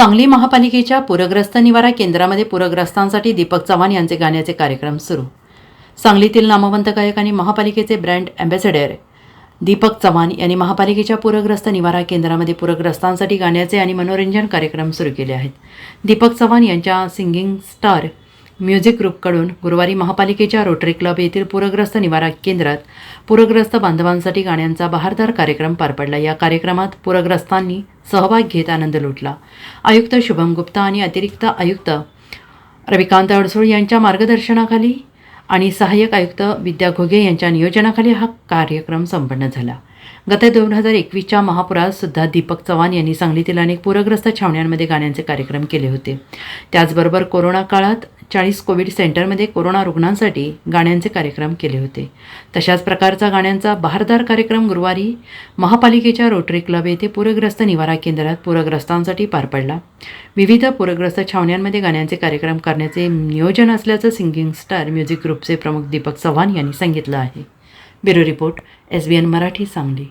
सांगली महापालिकेच्या पूरग्रस्त निवारा केंद्रामध्ये पूरग्रस्तांसाठी दीपक चव्हाण यांचे गाण्याचे कार्यक्रम सुरू. सांगलीतील नामवंत गायक आणि महापालिकेचे ब्रँड अँबॅसेडर दीपक चव्हाण यांनी महापालिकेच्या पूरग्रस्त निवारा केंद्रामध्ये पूरग्रस्तांसाठी गाण्याचे आणि मनोरंजन कार्यक्रम सुरू केले आहेत. दीपक चव्हाण यांच्या सिंगिंग स्टार म्युझिक ग्रुपकडून गुरुवारी महापालिकेच्या रोटरी क्लब येथील पूरग्रस्त निवारा केंद्रात पूरग्रस्त बांधवांसाठी गाण्यांचा बहारदार कार्यक्रम पार पडला. या कार्यक्रमात पूरग्रस्तांनी सहभाग घेत आनंद लुटला. आयुक्त शुभम गुप्ता आणि अतिरिक्त आयुक्त रविकांत अडसूळ यांच्या मार्गदर्शनाखाली आणि सहाय्यक आयुक्त विद्या घोगे यांच्या नियोजनाखाली हा कार्यक्रम संपन्न झाला. गत दोन हजार एकवीसच्या महापुरात सुद्धा दीपक चव्हाण यांनी सांगलीतील अनेक पूरग्रस्त छावण्यांमध्ये गाण्यांचे कार्यक्रम केले होते. त्याचबरोबर कोरोना काळात चाळीस कोविड सेंटरमध्ये कोरोना रुग्णांसाठी गाण्यांचे कार्यक्रम केले होते. तशाच प्रकारचा गाण्यांचा बहारदार कार्यक्रम गुरुवारी महापालिकेच्या रोटरी क्लब येथे पूरग्रस्त निवारा केंद्रात पूरग्रस्तांसाठी पार पडला. विविध पूरग्रस्त छावण्यांमध्ये गाण्यांचे कार्यक्रम करण्याचे नियोजन असल्याचं सिंगिंग स्टार म्युझिक ग्रुपचे प्रमुख दीपक चव्हाण यांनी सांगितलं आहे. Bureau report S B N Marathi Sangli.